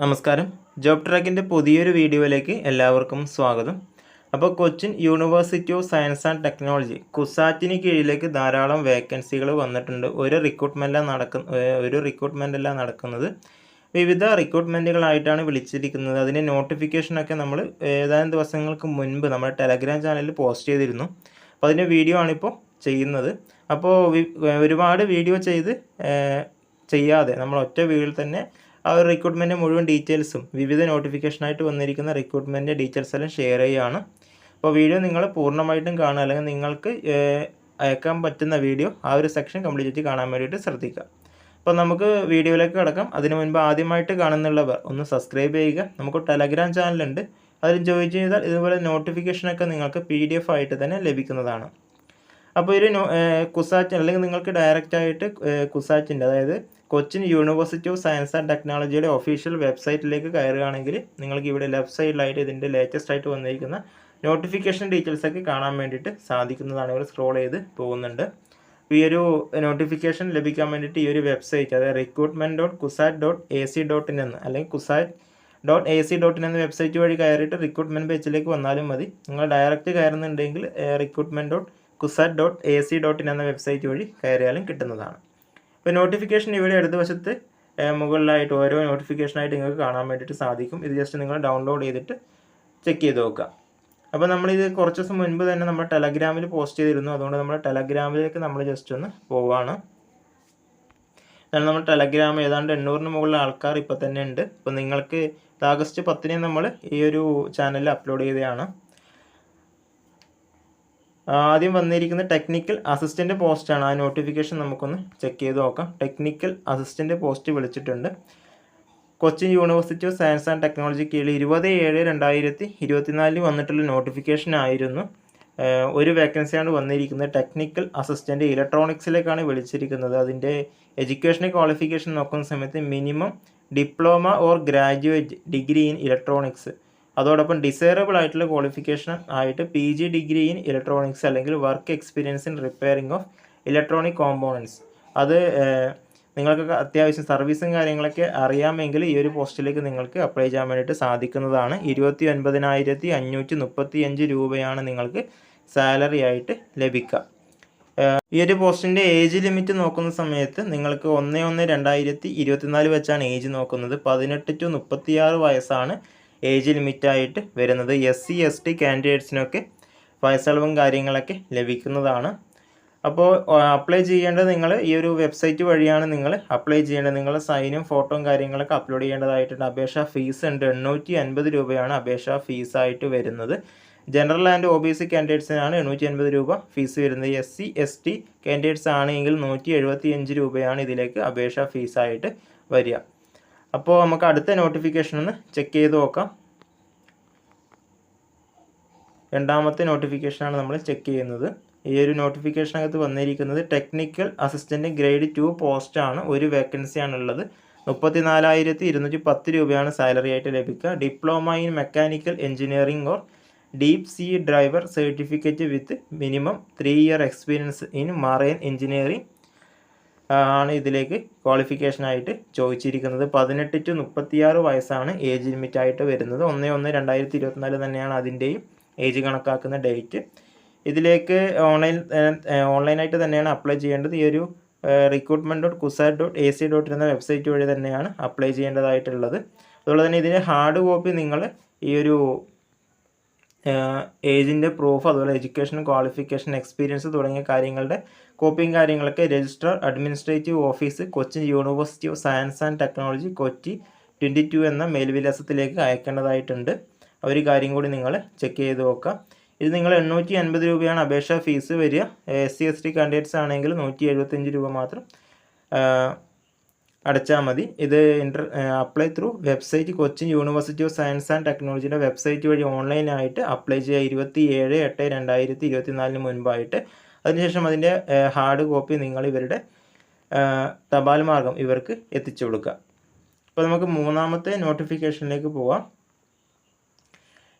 നമസ്കാരം. ജോബ് ട്രാക്കിന്റെ പുതിയൊരു വീഡിയോയിലേക്ക് എല്ലാവർക്കും സ്വാഗതം. അപ്പോൾ Cochin university of science and technology കുസാറ്റിന് കീഴിലേക്ക് ധാരാളം വേക്കൻസികൾ വന്നിട്ടുണ്ട്. ഒരു റിക്രൂട്ട്മെന്റ് നടക്കുന്ന ഒരു റിക്രൂട്ട്മെന്റ് അല്ല നടക്കുന്നത്. വിവിധ റിക്രൂട്ട്മെന്റുകളായിട്ടാണ് വിളിച്ചിരിക്കുന്നത്. അതിന്റെ നോട്ടിഫിക്കേഷനൊക്കെ നമ്മൾ ഏതാനും ദിവസങ്ങൾക്ക് മുൻപ് നമ്മുടെ ടെലഗ്രാം ചാനലിൽ പോസ്റ്റ് ചെയ്തിരുന്നു. അപ്പോൾ അതിന്റെ വീഡിയോ ആണിപ്പോൾ ചെയ്യുന്നത്. അപ്പോൾ ഒരുപാട് വീഡിയോ ചെയ്ത് ചെയ്യാതെ നമ്മൾ ഒറ്റ വീഡിയോയിൽ തന്നെ ആ ഒരു റിക്രൂട്ട്മെന്റ് മുഴുവൻ ഡീറ്റെയിൽസും വിവിധ നോട്ടിഫിക്കേഷനായിട്ട് വന്നിരിക്കുന്ന റിക്രൂട്ട്മെന്റ് ഡീറ്റെയിൽസ് എല്ലാം ഷെയർ ചെയ്യുകയാണ്. അപ്പോൾ വീഡിയോ നിങ്ങൾ പൂർണമായിട്ടും കാണുക. അല്ലെങ്കിൽ നിങ്ങൾക്ക് അയക്കാൻ പറ്റുന്ന വീഡിയോ ആ ഒരു സെക്ഷൻ കംപ്ലീറ്റ് ചെയ്തിട്ട് കാണാൻ വേണ്ടിയിട്ട് ശ്രദ്ധിക്കുക. അപ്പോൾ നമുക്ക് വീഡിയോയിലേക്ക് കിടക്കാം. അതിന് മുൻപ് ആദ്യമായിട്ട് കാണുന്നുള്ളവർ ഒന്ന് സബ്സ്ക്രൈബ് ചെയ്യുക. നമുക്ക് ടെലഗ്രാം ചാനലുണ്ട് അതിൽ ജോയിൻ ചെയ്താൽ ഇതുപോലെ നോട്ടിഫിക്കേഷനൊക്കെ നിങ്ങൾക്ക് പി ഡി എഫ് ആയിട്ട് തന്നെ ലഭിക്കുന്നതാണ്. അപ്പോൾ ഒരു കുസാറ്റ് അല്ലെങ്കിൽ നിങ്ങൾക്ക് ഡയറക്റ്റായിട്ട് കുസാറ്റിന്റെ അതായത് Cochin university of science and ടെക്നോളജിയുടെ ഒഫീഷ്യൽ വെബ്സൈറ്റിലേക്ക് കയറുകയാണെങ്കിൽ നിങ്ങൾക്ക് ഇവിടെ ലെഫ്റ്റ് സൈഡിലായിട്ട് ഇതിന്റെ ലേറ്റസ്റ്റ് ആയിട്ട് വന്നിരിക്കുന്ന നോട്ടിഫിക്കേഷൻ ഡീറ്റെയിൽസൊക്കെ കാണാൻ വേണ്ടിയിട്ട് സാധിക്കുന്നതാണ്. ഇവർ സ്ക്രോൾ ചെയ്ത് പോകുന്നുണ്ട്. ഈ ഒരു നോട്ടിഫിക്കേഷൻ ലഭിക്കാൻ വേണ്ടിയിട്ട് ഈ ഒരു വെബ്സൈറ്റ് അതായത് recruitment dot CUSAT dot A C dot in എന്ന് അല്ലെങ്കിൽ CUSAT dot A C dot in എന്ന വെബ്സൈറ്റ് വഴി കയറിയിട്ട് റിക്രൂട്ട്മെന്റ് പേജിലേക്ക് വന്നാലും മതി. നിങ്ങൾ direct കയറുന്നുണ്ടെങ്കിൽ recruitment dot CUSAT dot A C dot in എന്ന വെബ്സൈറ്റ് വഴി കയറിയാലും കിട്ടുന്നതാണ്. ഇപ്പോൾ നോട്ടിഫിക്കേഷൻ ഇവിടെ ഇടതുവശത്ത് മുകളിലായിട്ട് ഓരോ നോട്ടിഫിക്കേഷനായിട്ട് നിങ്ങൾക്ക് കാണാൻ വേണ്ടിയിട്ട് സാധിക്കും. ഇത് ജസ്റ്റ് നിങ്ങൾ ഡൗൺലോഡ് ചെയ്തിട്ട് ചെക്ക് ചെയ്ത് നോക്കുക. അപ്പോൾ നമ്മളിത് കുറച്ച് ദിവസം മുൻപ് തന്നെ നമ്മൾ ടെലഗ്രാമിൽ പോസ്റ്റ് ചെയ്തിരുന്നു. അതുകൊണ്ട് നമ്മൾ ടെലഗ്രാമിലേക്ക് നമ്മൾ ജസ്റ്റ് ഒന്ന് പോവുകയാണ് എന്നാൽ നമ്മൾ ടെലഗ്രാം ഏതാണ്ട് എണ്ണൂറിന് മുകളിൽ ആൾക്കാർ ഇപ്പോൾ തന്നെ ഉണ്ട്. അപ്പോൾ നിങ്ങൾക്ക് ആഗസ്റ്റ് പത്തിന് നമ്മൾ ഈ ഒരു ചാനലിൽ അപ്ലോഡ് ചെയ്തതാണ്. ആദ്യം വന്നിരിക്കുന്ന ടെക്നിക്കൽ അസിസ്റ്റന്റ് പോസ്റ്റാണ് ആ നോട്ടിഫിക്കേഷൻ നമുക്കൊന്ന് ചെക്ക് ചെയ്ത് നോക്കാം. ടെക്നിക്കൽ അസിസ്റ്റന്റ് പോസ്റ്റ് വിളിച്ചിട്ടുണ്ട്. Kochi university of science and technology കീഴിൽ ഇരുപത് ഏഴ് രണ്ടായിരത്തി ഇരുപത്തിനാലിൽ വന്നിട്ടുള്ള നോട്ടിഫിക്കേഷൻ ആയിരുന്നു. ഒരു വേക്കൻസിയാണ് വന്നിരിക്കുന്നത്. ടെക്നിക്കൽ അസിസ്റ്റന്റ് ഇലക്ട്രോണിക്സിലേക്കാണ് വിളിച്ചിരിക്കുന്നത്. അതിന്റെ എഡ്യൂക്കേഷൻ ക്വാളിഫിക്കേഷൻ നോക്കുന്ന സമയത്ത് minimum diploma or graduate degree in electronics അതോടൊപ്പം ഡിസൈറബിൾ ആയിട്ടുള്ള ക്വാളിഫിക്കേഷൻ ആയിട്ട് P G degree in electronics അല്ലെങ്കിൽ work experience in repairing of electronic components അത് നിങ്ങൾക്ക് അത്യാവശ്യം സർവീസും കാര്യങ്ങളൊക്കെ അറിയാമെങ്കിൽ ഈ ഒരു പോസ്റ്റിലേക്ക് നിങ്ങൾക്ക് അപ്ലൈ ചെയ്യാൻ വേണ്ടിയിട്ട് സാധിക്കുന്നതാണ്. ഇരുപത്തി ഒൻപതിനായിരത്തി അഞ്ഞൂറ്റി മുപ്പത്തി അഞ്ച് രൂപയാണ് നിങ്ങൾക്ക് സാലറി ആയിട്ട് ലഭിക്കുക. ഈ ഒരു പോസ്റ്റിന്റെ ഏജ് ലിമിറ്റ് നോക്കുന്ന സമയത്ത് നിങ്ങൾക്ക് ഒന്ന് ഒന്ന് രണ്ടായിരത്തി ഇരുപത്തിനാല് വെച്ചാണ് ഏജ് നോക്കുന്നത്. പതിനെട്ട് ടു മുപ്പത്തിയാറ് വയസ്സാണ് ഏജ് ലിമിറ്റായിട്ട് വരുന്നത് എസ് സി എസ് ടി കാൻഡിഡേറ്റ്സിനൊക്കെ വയസ്സളവും കാര്യങ്ങളൊക്കെ ലഭിക്കുന്നതാണ്. അപ്പോൾ അപ്ലൈ ചെയ്യേണ്ടത് നിങ്ങൾ ഈ ഒരു വെബ്സൈറ്റ് വഴിയാണ് നിങ്ങൾ അപ്ലൈ ചെയ്യേണ്ടത്. നിങ്ങൾ സൈനും ഫോട്ടോയും കാര്യങ്ങളൊക്കെ അപ്ലോഡ് ചെയ്യേണ്ടതായിട്ടുണ്ട്. അപേക്ഷ ഫീസ് ഉണ്ട്. എണ്ണൂറ്റി അൻപത് രൂപയാണ് അപേക്ഷ ഫീസായിട്ട് വരുന്നത്. General and O B C കാൻഡിഡേറ്റ്സിനാണ് എണ്ണൂറ്റി അൻപത് രൂപ ഫീസ് വരുന്നത്. S C S T candidates ആണെങ്കിൽ നൂറ്റി എഴുപത്തി അഞ്ച് രൂപയാണ് ഇതിലേക്ക് അപേക്ഷ ഫീസായിട്ട് വരിക. അപ്പോൾ നമുക്ക് അടുത്ത നോട്ടിഫിക്കേഷൻ ഒന്ന് ചെക്ക് ചെയ്ത് നോക്കാം. രണ്ടാമത്തെ നോട്ടിഫിക്കേഷനാണ് നമ്മൾ ചെക്ക് ചെയ്യുന്നത്. ഈ ഒരു നോട്ടിഫിക്കേഷനകത്ത് വന്നിരിക്കുന്നത് ടെക്നിക്കൽ അസിസ്റ്റന്റ് ഗ്രേഡ് ടു പോസ്റ്റാണ് ഒരു വേക്കൻസിയാണുള്ളത് മുപ്പത്തി നാലായിരത്തി ഇരുന്നൂറ്റി പത്ത് രൂപയാണ് സാലറി ആയിട്ട് ലഭിക്കുക. Diploma in mechanical engineering or deep sea driver certificate with minimum three year experience in marine engineering ആണ് ഇതിലേക്ക് ക്വാളിഫിക്കേഷനായിട്ട് ചോദിച്ചിരിക്കുന്നത്. പതിനെട്ട് ടു മുപ്പത്തിയാറ് വയസ്സാണ് ഏജ് ലിമിറ്റ് ആയിട്ട് വരുന്നത്. ഒന്ന് ഒന്ന് രണ്ടായിരത്തി ഇരുപത്തിനാല് തന്നെയാണ് അതിന്റെയും ഏജ് കണക്കാക്കുന്ന ഡേറ്റ് ഇതിലേക്ക് ഓൺലൈൻ ഓൺലൈനായിട്ട് തന്നെയാണ് അപ്ലൈ ചെയ്യേണ്ടത്. ഈ ഒരു recruitment dot CUSAT dot A C dot എന്ന വെബ്സൈറ്റ് വഴി തന്നെയാണ് അപ്ലൈ ചെയ്യേണ്ടതായിട്ടുള്ളത്. അതുപോലെ തന്നെ ഇതിന്റെ ഹാർഡ് കോപ്പി നിങ്ങൾ ഈ ഒരു ഏജിന്റെ പ്രൂഫ് അതുപോലെ എഡ്യൂക്കേഷൻ ക്വാളിഫിക്കേഷൻ എക്സ്പീരിയൻസ് തുടങ്ങിയ കാര്യങ്ങളുടെ കോപ്പിയും കാര്യങ്ങളൊക്കെ register administrative office Cochin university of science and technology Kochi twenty two എന്ന മേൽവിലാസത്തിലേക്ക് അയക്കേണ്ടതായിട്ടുണ്ട്. ആ ഒരു കാര്യം കൂടി നിങ്ങൾ ചെക്ക് ചെയ്ത് നോക്കുക. ഇത് നിങ്ങൾ എണ്ണൂറ്റി അൻപത് രൂപയാണ് അപേക്ഷാ ഫീസ് വരിക. S C S T candidates ആണെങ്കിൽ നൂറ്റി എഴുപത്തഞ്ച് രൂപ മാത്രം. അടച്ചാൽ മതി. ഇത് inter apply through website Cochin university of science and ടെക്നോളജിയുടെ വെബ്സൈറ്റ് വഴി ഓൺലൈനായിട്ട് അപ്ലൈ ചെയ്യുക ഇരുപത്തി ഏഴ് എട്ട് രണ്ടായിരത്തി ഇരുപത്തി നാലിന് മുൻപായിട്ട്. അതിനുശേഷം അതിന്റെ ഹാർഡ് കോപ്പി നിങ്ങൾ ഇവരുടെ തപാൽ മാർഗം ഇവർക്ക് എത്തിച്ചു കൊടുക്കുക. അപ്പോൾ നമുക്ക് മൂന്നാമത്തെ നോട്ടിഫിക്കേഷനിലേക്ക് പോവാം.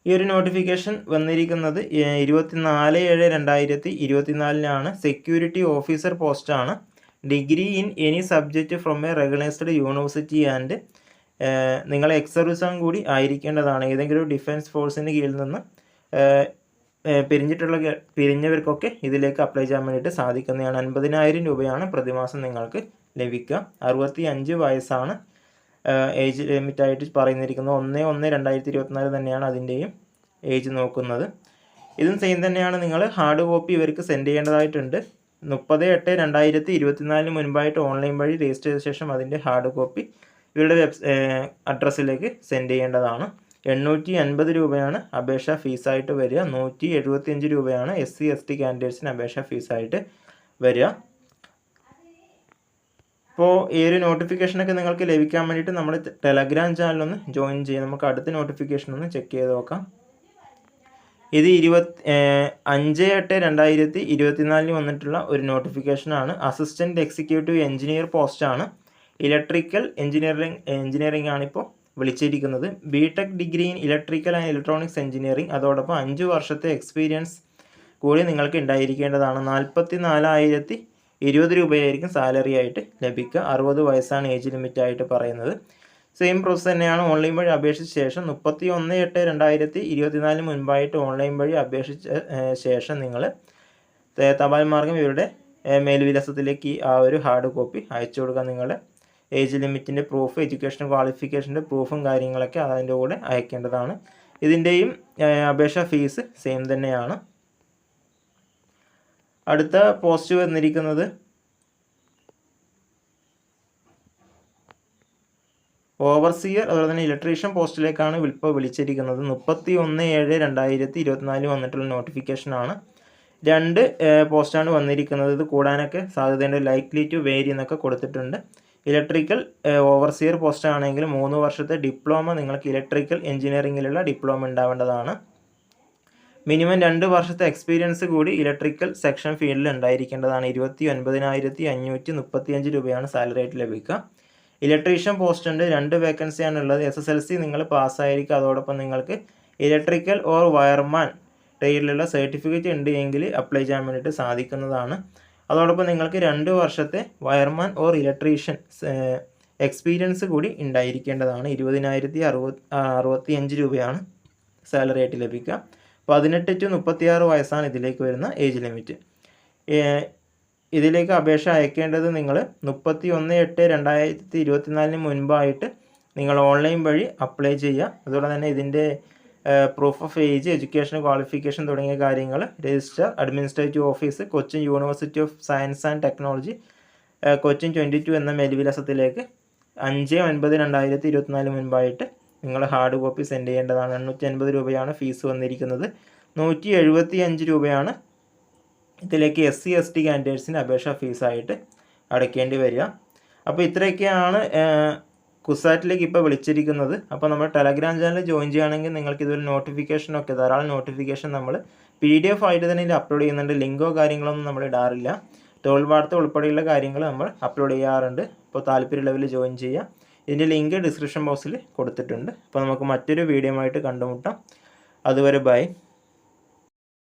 ഈ ഒരു നോട്ടിഫിക്കേഷൻ വന്നിരിക്കുന്നത് ഇരുപത്തിനാല് ഏഴ് രണ്ടായിരത്തി ഇരുപത്തിനാലിനാണ് സെക്യൂരിറ്റി ഓഫീസർ പോസ്റ്റാണ് degree in any subject from a recognised university and നിങ്ങൾ എക്സ് സർവീസും കൂടി ആയിരിക്കേണ്ടതാണ്. ഏതെങ്കിലും ഒരു ഡിഫൻസ് ഫോഴ്സിന് കീഴിൽ നിന്ന് പിരിഞ്ഞിട്ടുള്ള പിരിഞ്ഞവർക്കൊക്കെ ഇതിലേക്ക് അപ്ലൈ ചെയ്യാൻ വേണ്ടിയിട്ട് സാധിക്കുന്നതാണ്. അൻപതിനായിരം രൂപയാണ് പ്രതിമാസം നിങ്ങൾക്ക് ലഭിക്കുക. അറുപത്തി അഞ്ച് വയസ്സാണ് ഏജ് ലിമിറ്റായിട്ട് പറയുന്നിരിക്കുന്നത്. ഒന്ന് ഒന്ന് രണ്ടായിരത്തി ഇരുപത്തിനാല് തന്നെയാണ് അതിന്റെയും ഏജ് നോക്കുന്നത്. ഇതും സെയിം തന്നെയാണ്. നിങ്ങൾ ഹാർഡ് കോപ്പി ഇവർക്ക് സെൻഡ് ചെയ്യേണ്ടതായിട്ടുണ്ട്. മുപ്പത് എട്ട് രണ്ടായിരത്തി ഇരുപത്തിനാലിന് മുൻപായിട്ട് ഓൺലൈൻ വഴി രജിസ്റ്റർ ചെയ്ത ശേഷം അതിന്റെ ഹാർഡ് കോപ്പി ഇവരുടെ വെബ് അഡ്രസ്സിലേക്ക് സെൻഡ് ചെയ്യേണ്ടതാണ്. എണ്ണൂറ്റി അൻപത് രൂപയാണ് അപേക്ഷ ഫീസായിട്ട് വരിക. നൂറ്റി എഴുപത്തിയഞ്ച് രൂപയാണ് എസ് സി എസ് ടി കാൻഡിഡേറ്റ്സിന് അപേക്ഷ ഫീസായിട്ട് വരിക. അപ്പോൾ ഈ ഒരു നോട്ടിഫിക്കേഷനൊക്കെ നിങ്ങൾക്ക് ലഭിക്കാൻ വേണ്ടിയിട്ട് നമ്മുടെ ടെലഗ്രാം ചാനലൊന്ന് ജോയിൻ ചെയ്യാം. നമുക്ക് അടുത്ത നോട്ടിഫിക്കേഷൻ ഒന്ന് ചെക്ക് ചെയ്ത് നോക്കാം. ഇത് ഇരുപത്തി അഞ്ച് എട്ട് രണ്ടായിരത്തി ഇരുപത്തിനാലിന് വന്നിട്ടുള്ള ഒരു നോട്ടിഫിക്കേഷനാണ് അസിസ്റ്റന്റ് എക്സിക്യൂട്ടീവ് എഞ്ചിനീയർ പോസ്റ്റാണ് ഇലക്ട്രിക്കൽ എഞ്ചിനീയറിംഗ് എഞ്ചിനീയറിംഗ് ആണിപ്പോൾ വിളിച്ചിരിക്കുന്നത്. B tech degree in electrical and electronics engineering അതോടൊപ്പം അഞ്ച് വർഷത്തെ എക്സ്പീരിയൻസ് കൂടി നിങ്ങൾക്ക് ഉണ്ടായിരിക്കേണ്ടതാണ്. നാൽപ്പത്തി നാലായിരത്തി ഇരുപത് രൂപയായിരിക്കും സാലറി ആയിട്ട് ലഭിക്കുക. അറുപത് വയസ്സാണ് ഏജ് ലിമിറ്റായിട്ട് പറയുന്നത്. സെയിം പ്രോസസ്സ് തന്നെയാണ് ഓൺലൈൻ വഴി അപേക്ഷിച്ച ശേഷം മുപ്പത്തി ഒന്ന് എട്ട് രണ്ടായിരത്തി ഇരുപത്തിനാലിന് മുൻപായിട്ട് ഓൺലൈൻ വഴി അപേക്ഷിച്ച ശേഷം നിങ്ങൾ തപാൽ മാർഗം ഇവരുടെ മേൽവിലാസത്തിലേക്ക് ആ ഒരു ഹാർഡ് കോപ്പി അയച്ചു കൊടുക്കുക നിങ്ങളുടെ ഏജ് ലിമിറ്റിന്റെ പ്രൂഫ് എഡ്യൂക്കേഷൻ ക്വാളിഫിക്കേഷന്റെ പ്രൂഫും കാര്യങ്ങളൊക്കെ അതിന്റെ കൂടെ അയക്കേണ്ടതാണ്. ഇതിന്റെയും അപേക്ഷ ഫീസ് സെയിം തന്നെയാണ്. അടുത്ത പോസ്റ്റ് വന്നിരിക്കുന്നത് ഓവർസിയർ അതുപോലെ തന്നെ ഇലക്ട്രീഷ്യൻ പോസ്റ്റിലേക്കാണ് ഇപ്പോൾ വിളിച്ചിരിക്കുന്നത്. മുപ്പത്തി ഒന്ന് ഏഴ് രണ്ടായിരത്തി ഇരുപത്തിനാല് വന്നിട്ടുള്ള നോട്ടിഫിക്കേഷനാണ്. രണ്ട് പോസ്റ്റാണ് വന്നിരിക്കുന്നത്. ഇത് കൂടാനൊക്കെ സാധ്യതയുണ്ട്. ലൈക്ലി ടു വേരി എന്നൊക്കെ കൊടുത്തിട്ടുണ്ട്. ഇലക്ട്രിക്കൽ ഓവർസിയർ പോസ്റ്റ് ആണെങ്കിൽ മൂന്ന് വർഷത്തെ ഡിപ്ലോമ നിങ്ങൾക്ക് ഇലക്ട്രിക്കൽ എഞ്ചിനീയറിംഗിലുള്ള ഡിപ്ലോമ ഉണ്ടാവേണ്ടതാണ്. മിനിമം രണ്ട് വർഷത്തെ എക്സ്പീരിയൻസ് കൂടി ഇലക്ട്രിക്കൽ സെക്ഷൻ ഫീൽഡിൽ ഉണ്ടായിരിക്കേണ്ടതാണ്. ഇരുപത്തി ഒൻപതിനായിരത്തി അഞ്ഞൂറ്റി മുപ്പത്തിയഞ്ച് രൂപയാണ് സാലറി ആയിട്ട് ലഭിക്കുക. ഇലക്ട്രീഷ്യൻ പോസ്റ്റ് ഉണ്ട്. രണ്ട് വേക്കൻസിയാണ് ഉള്ളത്. എസ് എസ് എൽ സി നിങ്ങൾ പാസ്സായിരിക്കും. അതോടൊപ്പം നിങ്ങൾക്ക് ഇലക്ട്രിക്കൽ ഓർ വയർമാൻ ട്രേഡിലുള്ള സർട്ടിഫിക്കറ്റ് ഉണ്ട് എങ്കിൽ അപ്ലൈ ചെയ്യാൻ വേണ്ടിയിട്ട് സാധിക്കുന്നതാണ്. അതോടൊപ്പം നിങ്ങൾക്ക് രണ്ട് വർഷത്തെ വയർമാൻ ഓർ ഇലക്ട്രീഷ്യൻ എക്സ്പീരിയൻസ് കൂടി ഉണ്ടായിരിക്കേണ്ടതാണ്. ഇരുപതിനായിരത്തി അറുപത് അറുപത്തി അഞ്ച് രൂപയാണ് സാലറി ആയിട്ട് ലഭിക്കുക. പതിനെട്ട് ടു മുപ്പത്തിയാറ് വയസ്സാണ് ഇതിലേക്ക് വരുന്ന ഏജ് ലിമിറ്റ് ഇതിലേക്ക് അപേക്ഷ അയക്കേണ്ടത് നിങ്ങൾ മുപ്പത്തി ഒന്ന് എട്ട് രണ്ടായിരത്തി ഇരുപത്തിനാലിന് മുൻപായിട്ട് നിങ്ങൾ ഓൺലൈൻ വഴി അപ്ലൈ ചെയ്യുക. അതുപോലെ തന്നെ ഇതിന്റെ proof of age education qualification തുടങ്ങിയ കാര്യങ്ങൾ register administrative office Cochin university of science and technology Cochin twenty two എന്ന മേൽവിലാസത്തിലേക്ക് അഞ്ച് ഒൻപത് രണ്ടായിരത്തി ഇരുപത്തിനാല് മുൻപായിട്ട് നിങ്ങൾ ഹാർഡ് കോപ്പി സെൻഡ് ചെയ്യേണ്ടതാണ്. എണ്ണൂറ്റി അൻപത് രൂപയാണ് ഫീസ് വന്നിരിക്കുന്നത്. നൂറ്റി എഴുപത്തി അഞ്ച് രൂപയാണ് ഇതിലേക്ക് എസ് സി എസ് ടി കാൻഡിഡേറ്റ്സിന് അപേക്ഷ ഫീസായിട്ട് അടയ്ക്കേണ്ടി വരിക. അപ്പോൾ ഇത്രയൊക്കെയാണ് കുസാറ്റിലേക്ക് ഇപ്പോൾ വിളിച്ചിരിക്കുന്നത്. അപ്പോൾ നമ്മൾ ടെലഗ്രാം ചാനൽ ജോയിൻ ചെയ്യുകയാണെങ്കിൽ നിങ്ങൾക്ക് ഇതൊരു നോട്ടിഫിക്കേഷനൊക്കെ ധാരാളം നോട്ടിഫിക്കേഷൻ നമ്മൾ പി ഡി എഫ് ആയിട്ട് തന്നെ ഇതിൽ അപ്ലോഡ് ചെയ്യുന്നുണ്ട്. ലിങ്കോ കാര്യങ്ങളൊന്നും നമ്മൾ ഇടാറില്ല. തൊഴിൽ വാർത്ത ഉൾപ്പെടെയുള്ള കാര്യങ്ങൾ നമ്മൾ അപ്ലോഡ് ചെയ്യാറുണ്ട്. അപ്പോൾ താല്പര്യമുള്ളവർ ജോയിൻ ചെയ്യുക. ഇതിന്റെ ലിങ്ക് ഡിസ്ക്രിപ്ഷൻ ബോക്സിൽ കൊടുത്തിട്ടുണ്ട്. അപ്പോൾ നമുക്ക് മറ്റൊരു വീഡിയോ ആയിട്ട് കണ്ടുമുട്ടാം. അതുവരെ ബൈ